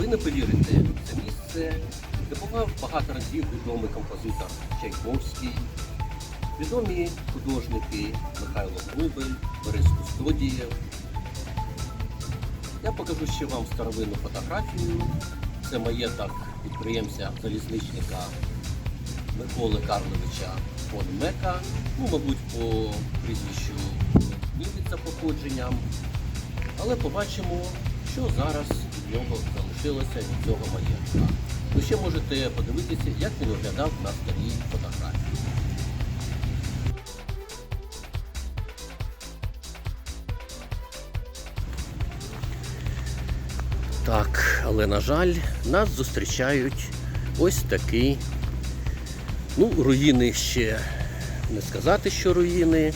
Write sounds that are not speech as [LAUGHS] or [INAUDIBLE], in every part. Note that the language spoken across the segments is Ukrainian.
Ви не повірите, це місце, де багато разів відомий композитор Чайковський, відомі художники Михайло Грубель, Борис Кустодієв. Я покажу ще вам старовинну фотографію. Це маєток підприємця залізничника Миколи Карловича фон Мека, ну, мабуть, по прізвищу німець походженням. Але побачимо, що зараз від нього залишилося від цього маєтка. Ви ще можете подивитися, як він виглядав на старій фотографії. Так, але на жаль, нас зустрічають ось такі, ну, руїни ще не сказати, що руїни,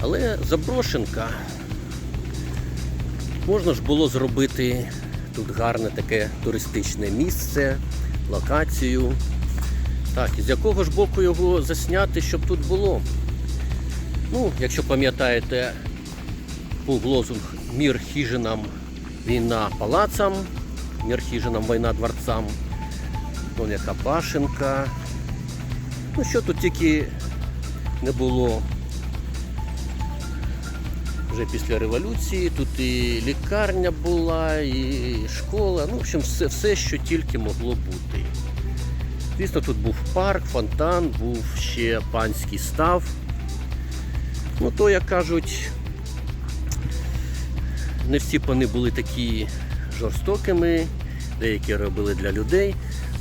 але заброшенка. Можна ж було зробити тут гарне таке туристичне місце, локацію. Так, з якого ж боку його засняти, щоб тут було? Ну, якщо пам'ятаєте, був лозунг Мір хижинам, війна палацам, мір хижинам, війна дворцам. Вон яка башенка. Ну, що тут тільки не було вже після революції. Тут і лікарня була, і школа. Ну, в общем, все, все, що тільки могло бути. Звісно, тут був парк, фонтан, був ще панський став. Ну, то, як кажуть, не всі пани були такі жорстокими, деякі робили для людей.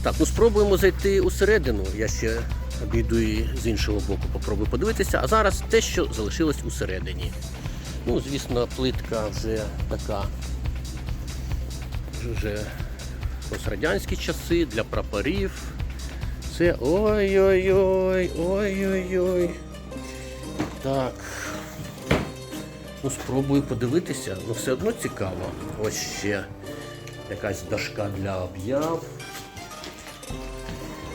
Так, ну спробуємо зайти усередину. Я ще обійду і з іншого боку, попробую подивитися. А зараз те, що залишилось усередині. Ну, звісно, плитка вже така вже пострадянські часи для прапорів. Це ой-ой-ой, ой-ой-ой. Так. Ну, спробую подивитися, ну все одно цікаво. Ось ще якась дошка для об'яв.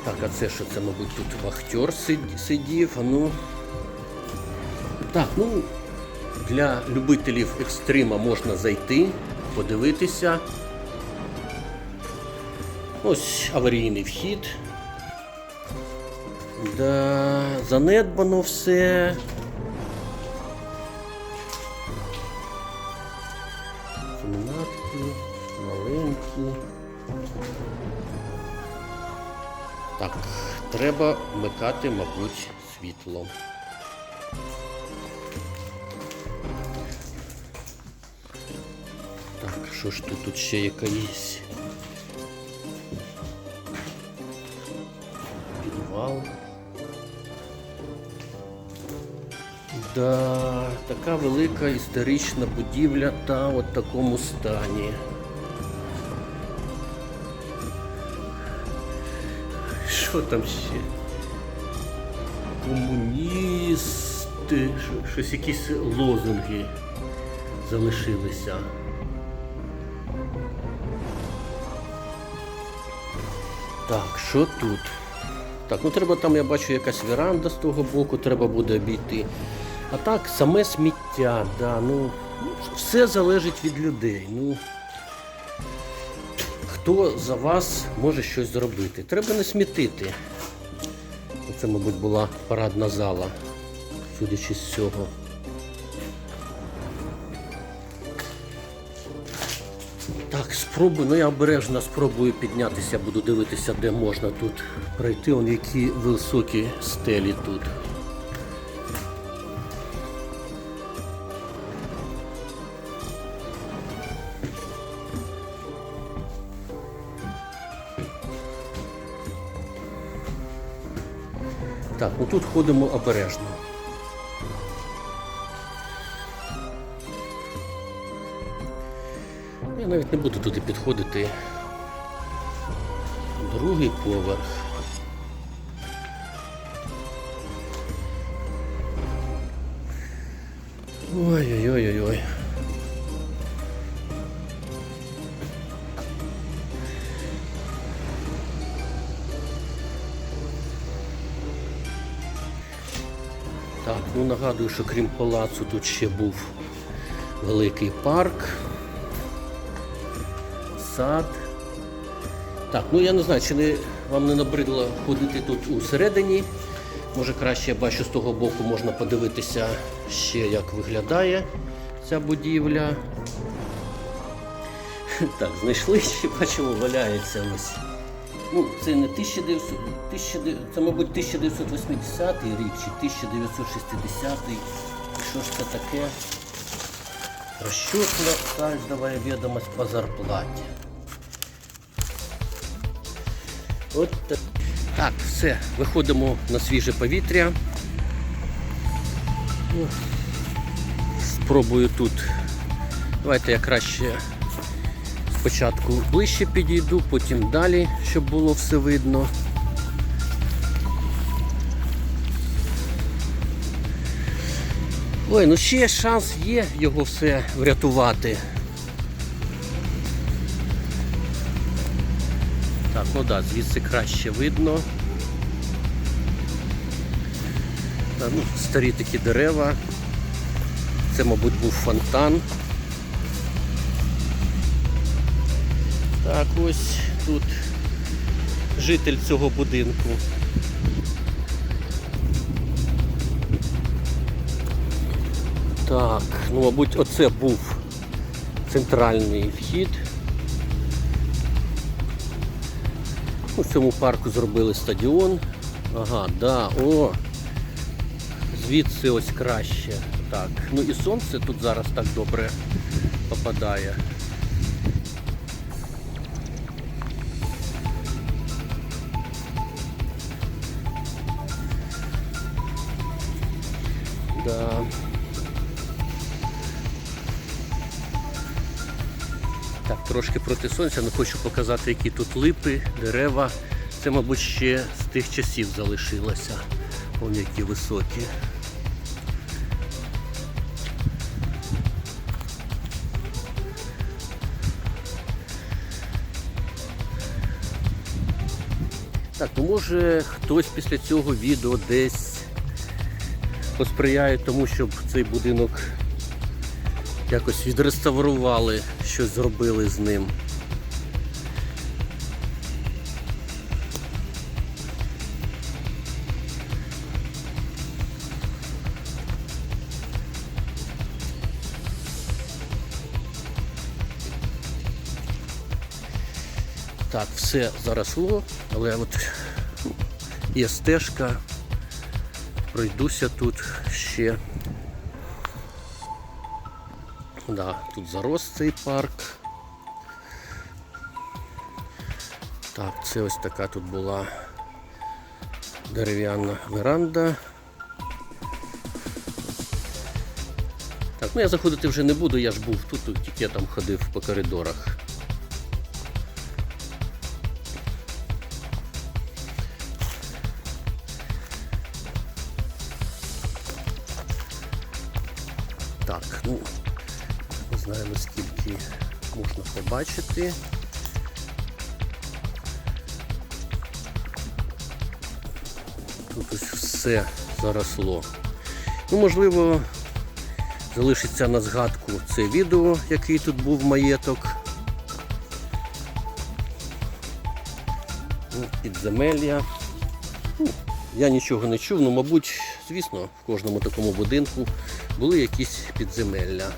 Так, а це що це, мабуть, тут вахтер сидів. Ну. Так, ну для любителів екстрима можна зайти, подивитися. Ось аварійний вхід. Да, занедбано все. Кімнатки, маленькі. Так, треба вмикати, мабуть, світло. Що ж тут, тут ще яка є? Підвал. Да, така велика історична будівля та от такому стані. Що там ще? Комуністи, щось якісь лозунги залишилися. Так, що тут? Так, ну треба там, я бачу, якась веранда з того боку, треба буде обійти. А так, саме сміття, да, ну, ну, все залежить від людей. Ну, хто за вас може щось зробити? Треба не смітити. Це, мабуть, була парадна зала, судячи з цього. Так, спробую, ну я обережно спробую піднятися, буду дивитися, де можна тут пройти. Он які високі стелі тут. Так, ну тут ходимо обережно. Я навіть не буду туди підходити. Другий поверх. Ой-ой-ой-ой-ой. Так, ну нагадую, що крім палацу тут ще був великий парк, сад. Так, ну я не знаю, чи не, вам не набридло ходити тут усередині. Може краще я бачу з того боку можна подивитися ще, як виглядає ця будівля. [LAUGHS] Так, знайшли, [LAUGHS] ще бачимо, валяється ось. Ну, це не 1900, 1900, це, мабуть, 1980 рік чи 1960. Що ж це таке? Расчетна каждая ведомость по зарплаті. От так. Так, все, виходимо на свіже повітря. Ну, Спробую тут. Давайте я краще спочатку ближче підійду, потім далі, щоб було все видно. Ой, ну ще шанс є його все врятувати. Так, ну так, да, звідси краще видно. Так, ну, старі такі дерева. Це, мабуть, був фонтан. Так, ось тут житель цього будинку. Так, ну мабуть, оце був центральний вхід. У цьому парку зробили стадіон. Ага, да, о! Звідси ось краще. Так, ну і сонце тут зараз так добре попадає. Да. Трошки проти сонця, але хочу показати, які тут липи, дерева. Це, мабуть, ще з тих часів залишилося. Вони які високі. Так, ну може хтось після цього відео десь посприяє тому, щоб цей будинок якось відреставрували, щось зробили з ним. Так, все заросло, але от є стежка. Пройдуся тут ще. Да, тут зарос цей парк. Так, це ось така тут була дерев'яна веранда. Так, ну я заходити вже не буду, я ж був тут, тут тільки я там ходив по коридорах. Так, ну не знаю наскільки можна побачити. Тут ось все заросло. Ну, можливо, залишиться на згадку це відео, який тут був маєток. Ну, Підземелля. Ну, я нічого не чув, ну, мабуть, звісно, в кожному такому будинку були якісь підземелля.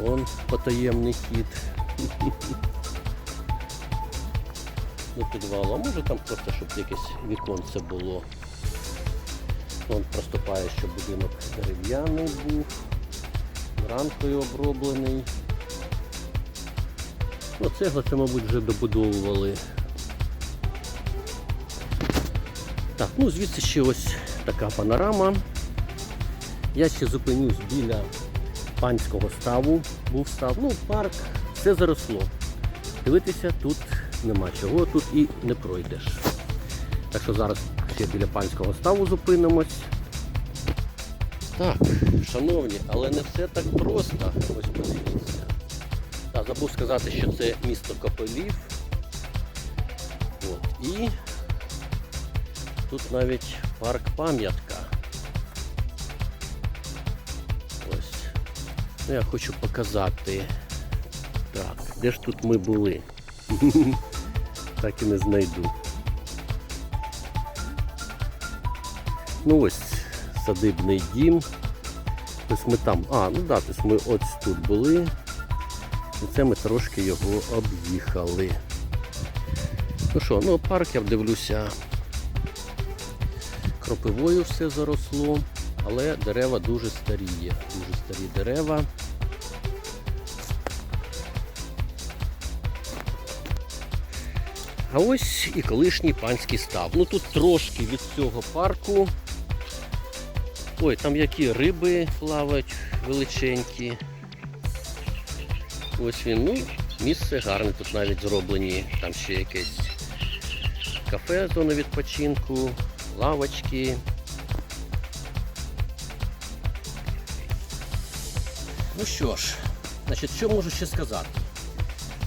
Вон потаємний хід. До підвалу. А може там просто, щоб якесь віконце було. Вон проступає, що будинок дерев'яний був, ранкою оброблений. Ну, цегла це, мабуть, вже добудовували. Так, ну звідси ще ось така панорама. Я ще зупинюсь біля панського ставу. Був став. Ну, парк, все заросло. Дивитися тут нема чого, тут і не пройдеш. Так що зараз ще біля панського ставу зупинимось. Так, шановні, але не все так просто. Ось подивіться. Так, забув сказати, що це місто Копелів. От. І тут навіть парк пам'ятка. Ну, я хочу показати. Так, де ж тут ми були? [LAUGHS] так і не знайду. Ну ось садибний дім. Ось ми там. А, ну да, тобто ми ось тут були. І це ми трошки його об'їхали. Ну що, ну парк я дивлюся. Кропивою все заросло, але дерева дуже старі є. Дуже старі дерева. А ось і колишній панський став. Ну тут трошки від цього парку. Ой, там які риби плавають величенькі. Ось він, ну, місце гарне, тут навіть зроблені. Там ще якесь кафе, зона відпочинку, лавочки. Ну що ж, значить, що можу ще сказати?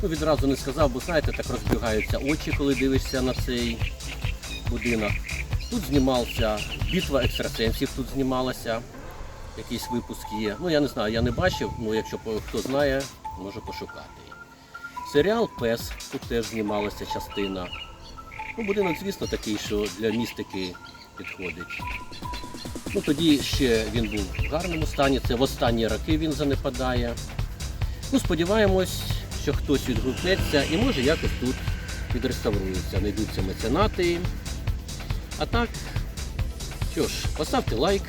Ну, відразу не сказав, бо знаєте, так розбігаються очі, коли дивишся на цей будинок. Тут знімався битва екстрасенсів, тут знімалася. Якийсь випуск є. Ну я не знаю, я не бачив, ну якщо хто знає, може пошукати. Серіал Пес тут теж знімалася частина. Ну, будинок, звісно, такий, що для містики підходить. Ну тоді ще він був в гарному стані, це в останні роки він занепадає. Ну, сподіваємось, що хтось відгукнеться і може якось тут відреставрується, знайдуться меценати. А так, що ж, поставте лайк.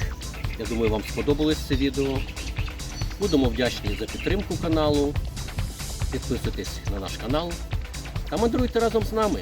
Я думаю, вам сподобалось це відео. Будемо вдячні за підтримку каналу. Підписуйтесь на наш канал та мандруйте разом з нами.